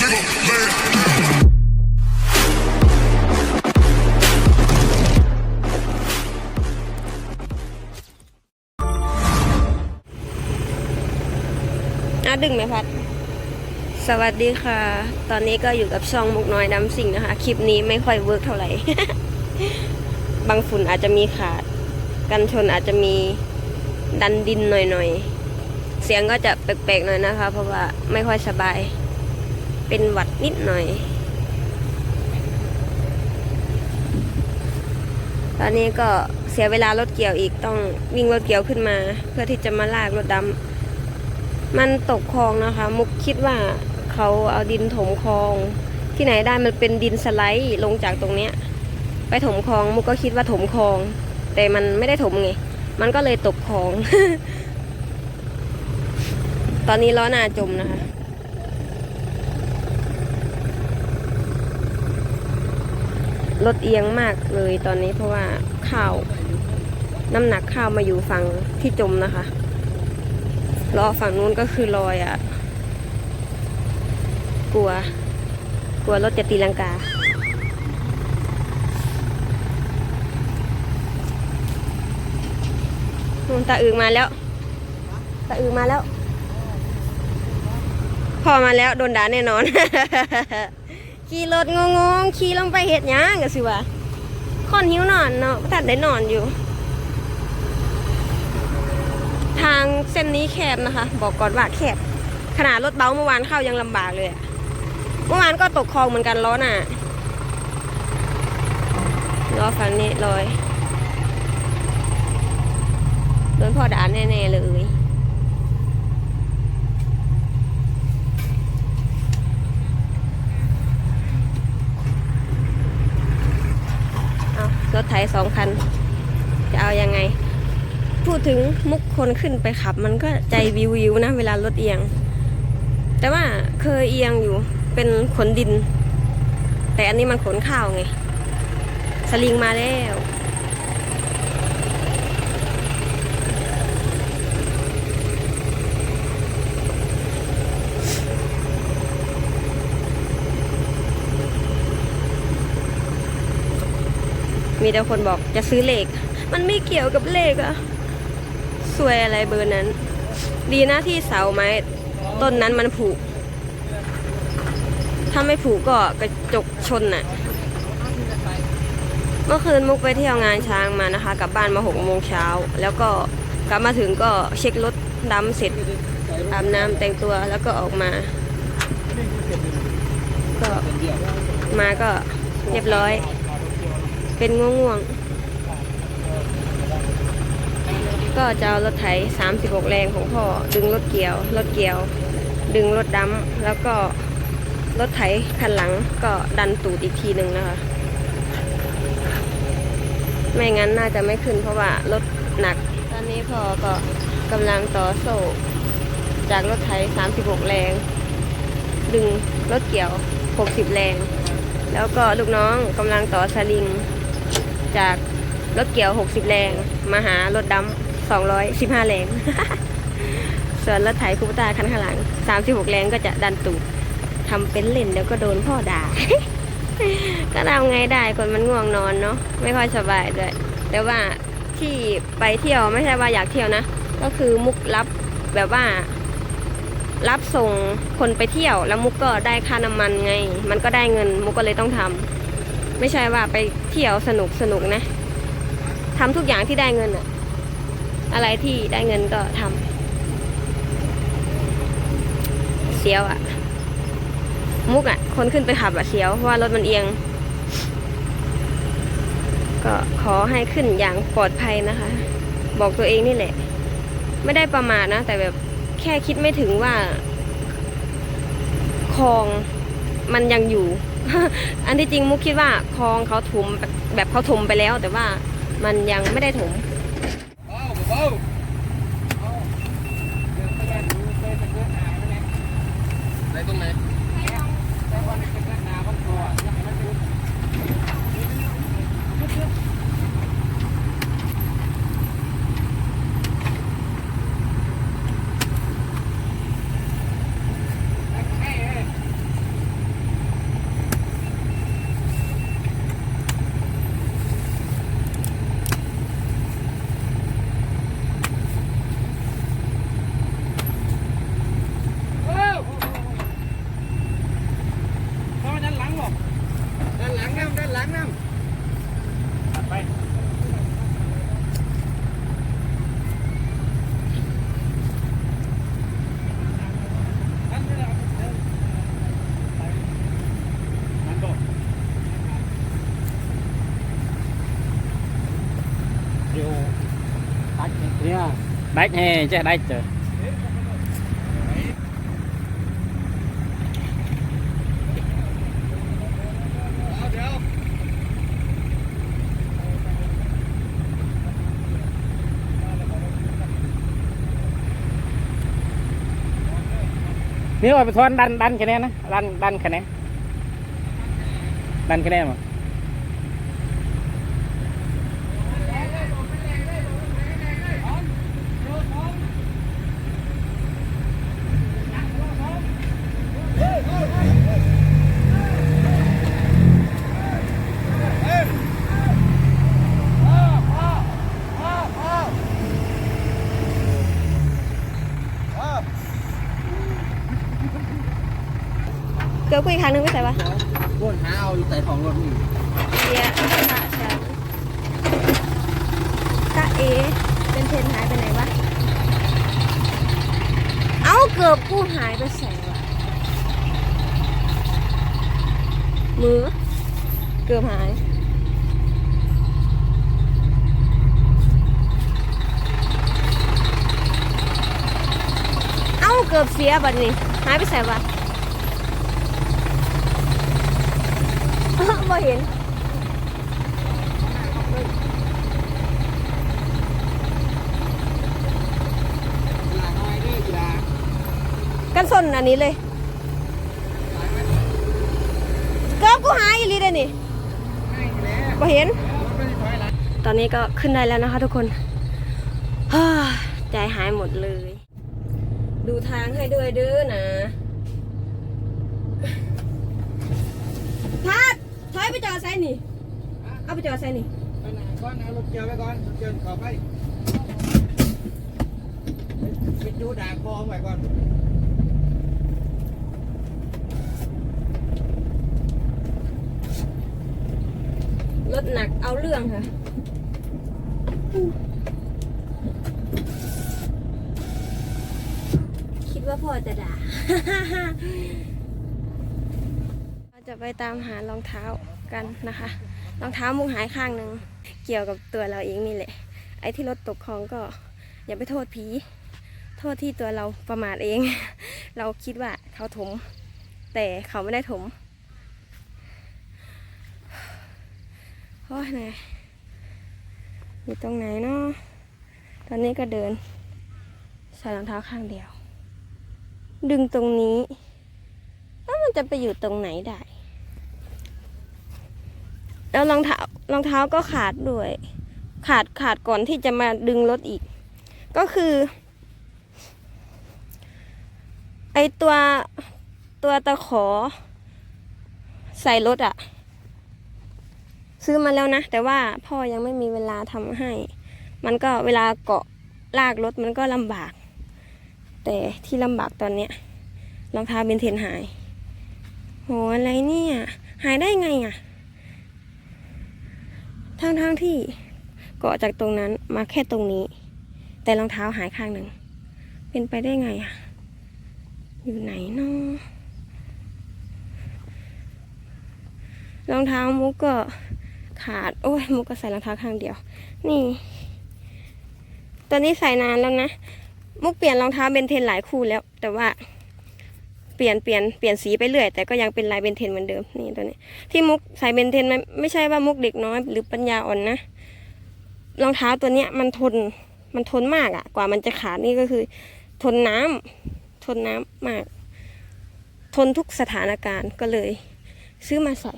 อะดึงไหมพัด สวัสดีค่ะ ตอนนี้ก็อยู่กับช่องมุกน้อยน้ำสิงนะคะ คลิปนี้ไม่ค่อยเวิร์กเท่าไหร่ บางฝุ่นอาจจะมีขาด กันชนอาจจะมีดันดินหน่อยๆ เสียงก็จะแปลกๆหน่อยนะคะ เพราะว่าไม่ค่อยสบาย เป็นหวัดนิดหน่อย ตอนนี้ก็เสียเวลารถเกี่ยวอีกต้องวิ่งรถเกี่ยวขึ้นมา เพื่อที่จะมาลากรถดำมันตกคลองนะคะ มุกคิดว่าเขาเอาดินถมคลอง ที่ไหนได้มันเป็นดินสไลด์ลงจากตรงเนี้ย ไปถมคลองมุกก็คิดว่าถมคลอง แต่มันไม่ได้ถมไง มันก็เลยตกคลอง ตอนนี้ล้อหน้าจมนะคะ รถเอียงมากเลยตอนนี้เพราะว่าข้าวน้ำหนักข้าวมาอยู่ฝั่งที่จมนะคะล้อฝั่งนู้นก็คือลอยอะ่ะ กลัว กลัวรถจะตีลังกา ตาอึงมาแล้ว ตาอึงมาแล้ว พอมาแล้วโดนด่าแน่นอน ขี่รถงงๆขี่ลงไปเห็ดหยังกันสิวะคนหิวนอนเนาะตัดได้นอนอยู่ ทางเส้นนี้แคบนะคะ บอกก่อนว่าแคบ ขนาดรถเบาเมื่อวานเข้ายังลำบากเลยอะเมื่อวานก็ตกคลองเหมือนกันล้อน่ะล้อฟันนี่ลอยโดนพ่อด่าแน่ๆเลย เอาร ถไถสองคัน จะเอายังไง พูดถึงมุกคนขึ้นไปขับ มันก็ใจวิววิวนะเวลารถเอียง แต่ว่าเคยเอียงอยู่เป็นขนดิน แต่อันนี้มันขนข้าวไง สลิงมาแล้ว มีแต่คนบอกจะซื้อเลข มันไม่เกี่ยวกับเลขอะสวยอะไรเบอร์นั้น ดีนะที่เสาไม้ ต้นนั้นมันผูกถ้าไม่ผูกก็กระจกชนน่ะ เมื่อคืนมุกไปเที่ยวงานช้างมานะคะ กลับบ้านมาหกโมงเช้า แล้วก็กลับมาถึงก็เช็ครถดำเสร็จอาบน้ำแต่งตัวแล้วก็ออกมา ก็มาก็เรียบร้อย เป็นง่วงๆก็จะเอารถไถ36 แรงของพ่อ ดึงรถเกี่ยว รถเกี่ยว ดึงรถดำแล้วก็รถไถคันหลังก็ดันตูดอีกทีหนึ่งนะคะ ไม่งั้นน่าจะไม่ขึ้นเพราะว่ารถหนัก ตอนนี้พ่อก็กำลังต่อโซ่จากรถไถ36 แรง ดึงรถเกี่ยว 60 แรง แล้วก็ลูกน้องกำลังต่อสลิง จากรถเกี่ยว 60 แรง มาหารถดำ215 แรง ส่วนรถไถคูปต้าคันข้างหลัง 36 แรงก็จะดันตูดทำเป็นเล่นเดี๋ยวก็โดนพ่อด่า ก็ทำไงได้คนมันง่วงนอนเนาะไม่ค่อยสบายด้วยแต่ว่าที่ไปเที่ยวไม่ใช่ว่าอยากเที่ยวนะ ก็คือมุกรับแบบว่า รับส่งคนไปเที่ยว แล้วมุกก็ได้ค่าน้ำมันไง มันก็ได้เงินมุกก็เลยต้องทำไม่ใช่ว่าไป เที่ยวสนุกสนุกนะทำทุกอย่างที่ได้เงินอะอะไรที่ได้เงินก็ทำเสียวอะมุกอะคนขึ้นไปขับอะเสียวเพราะว่ารถมันเอียง ก็ขอให้ขึ้นอย่างปลอดภัยนะคะ บอกตัวเองนี่แหละ ไม่ได้ประมาทนะ แต่แบบแค่คิดไม่ถึงว่าคลองมันยังอยู่ อันที่จริงมุกคิดว่าคลองเขาถมแบบแบบเขาถมไปแล้ว แต่ว่ามันยังไม่ได้ถมในตรงไหน ដាច់ហេចេះដាច់ទៅនេះឲ្យប្រធានដាន់ដាន់គ្នាណាដាន់ដាន់គ្នាដាន់គ្នាមក เกือบคุยครั้งนึงไม่ใส่ปะบ้วนหาเอาอยู่ใต้ท้องรถนี่เดียพระฉันตาเอเป็นเทนหายไปไหนวะ เอ้าเกือบกูหายไปใส่วะมือเกือบหายเอาเกือบเสียบัดนี้หายไปใส่วะ บ่เห็นกันส้นอันนี้เลยเกือบกูหายอีลีเลยนี่ง่ายแล้บ่เห็น ตอนนี้ก็ขึ้นได้แล้วนะคะทุกคนใจหายหมดเลย ดูทางให้ด้วยเด้อนะพัดถอย ไปจอดไซนี่ เอาไปจอดไซนี่ไปไหนก่อนเอารถเกี่ยวไว้ก่อนรถเกี่ยวขอไปไปดูด่างคอไว้ก่อนรถหนักเอาเรื่องค่ะคิดว่าพ่อจะด่า เราจะไปตามหารองเท้า กันนะคะรองเท้ามุกหายข้างหนึ่งเกี่ยวกับตัวเราเองนี่แหละ ไอ้ที่รถตกคลองก็อย่าไปโทษผีโทษที่ตัวเราประมาทเอง เราคิดว่าเขาถม แต่เขาไม่ได้ถมโอ้ยเหนื่อยอยู่ตรงไหนเนาะตอนนี้ก็เดินใส่รองเท้าข้างเดียว ดึงตรงนี้แล้วมันจะไปอยู่ตรงไหนได้ แล้วรองเท้ารองเท้าก็ขาดด้วย ขาดขาดก่อนที่จะมาดึงรถอีก ก็คือ ไอตัวตัวตะขอ ใส่รถอะซื้อมาแล้วนะ แต่ว่าพ่อยังไม่มีเวลาทำให้ มันก็เวลาเกาะลากรถมันก็ลำบาก แต่ที่ลำบากตอนเนี้ยรองเท้าเบนเทนหาย โหอะไรเนี่ย หายได้ไงอะทั้ง ทั้งๆที่เกาะจากตรงนั้นมาแค่ตรงนี้ แต่รองเท้าหายข้างหนึ่ง เป็นไปได้ไงอะอยู่ไหนเนาะรองเท้ามุกก็ขาด โอ้ยมุกก็ใส่รองเท้าข้างเดียว นี่ ตอนนี้ใส่นานแล้วนะ มุกเปลี่ยนรองเท้าเบนเทนหลายคู่แล้ว แต่ว่า ปลี่ยนเปลี่ยนเปลี่ยนสีไปเรื่อยแต่ก็ยังเป็นลายเบนเทนเหมือนเดิมนี่ตัวนี้ ที่มุกใส่เบนเทนมันไม่ใช่ว่ามุกเด็กน้อยหรือปัญญาอ่อนนะรองเท้าตัวเนี้ยมันทนมันทนมากอะกว่ามันจะขาดนี่ก็คือ ทนน้ำทนน้ำมาก ทนทุกสถานการณ์ก็เลย ซื้อมาใส่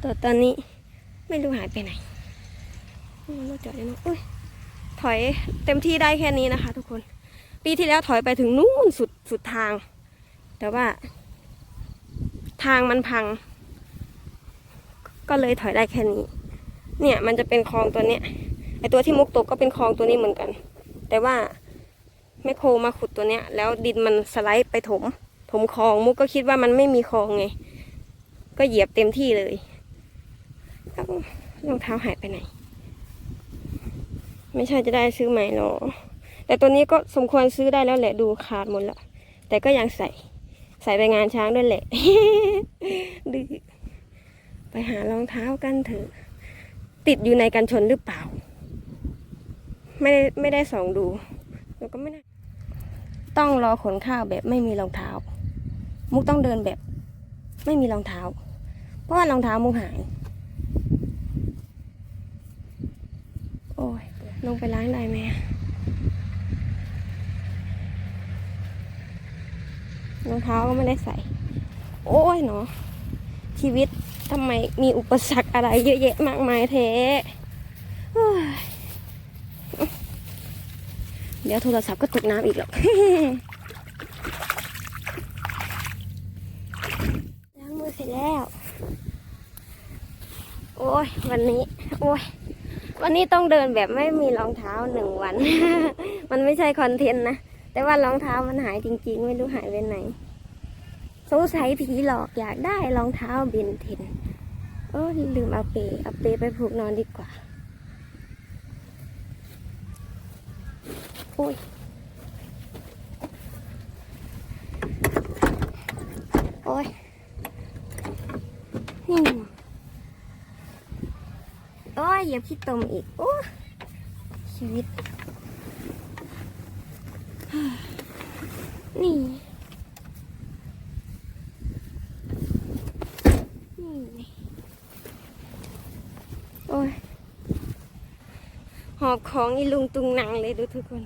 แต่ตอนนี้ไม่รู้หายไปไหนอืมรถจอดอยู่นะอุ้ยถอยเต็มที่ได้แค่นี้นะคะ ทุกคน ปีที่แล้วถอยไปถึงนู่นสุดสุดทาง แต่ว่า ทางมันพัง ก็เลยถอยได้แค่นี้ เนี่ยมันจะเป็นคลองตัวเนี้ยไอตัวที่มุกตกก็เป็นคลองตัวนี้เหมือนกัน แต่ว่าแมคโครมาขุดตัวเนี้ย แล้วดินมันสไลด์ไปถม ถมคลองมุกก็คิดว่ามันไม่มีคลองไง ก็เหยียบเต็มที่เลยรองเท้าหายไปไหน ไม่ใช่จะได้ซื้อใหม่หรอ แต่ตัวนี้ก็สมควรซื้อได้แล้วแหละดูขาดหมดแล้วแต่ก็ยังใส่ใส่ไปงานช้างด้วยแหละดื้อไปหารองเท้ากันเถอะ ติดอยู่ในกันชนหรือเปล่า ไม่ได้ไม่ได้ส่องดูแล้วก็ไม่ได้ต้องรอขนข้าวแบบไม่มีรองเท้า มุกต้องเดินแบบ ไม่มีรองเท้า เพราะว่ารองเท้ามุกหาย โอ้ยลงไปล้างได้ไหมอะ รองเท้าก็ไม่ได้ใส่ โอ้ยเนาะชีวิตทำไมมีอุปสรรคอะไรเยอะแยะมากมายแท้เดี๋ยวโทรศัพท์ก็ตกน้ำอีกหรอกล้างมือเสร็จแล้ว โอ้ย วันนี้ โอ้ย วันนี้ต้องเดินแบบไม่มีรองเท้าหนึ่งวัน มันไม่ใช่คอนเทนต์นะ แต่ว่ารองเท้ามันหายจริง ๆ ไม่รู้หายไปไหน สงสัยผีหลอกอยากได้รองเท้าเบนเทนโอ้ลืมเอาเปเอาเปไปผูกนอนดีกว่า โอ้ยโอ้ยอืมโอ้ยเหยียบขี้ตมอีก โอ้ชีวิต นี่ นี่โอ้ยหอบของอีลุงตุงนังเลยดูทุกคน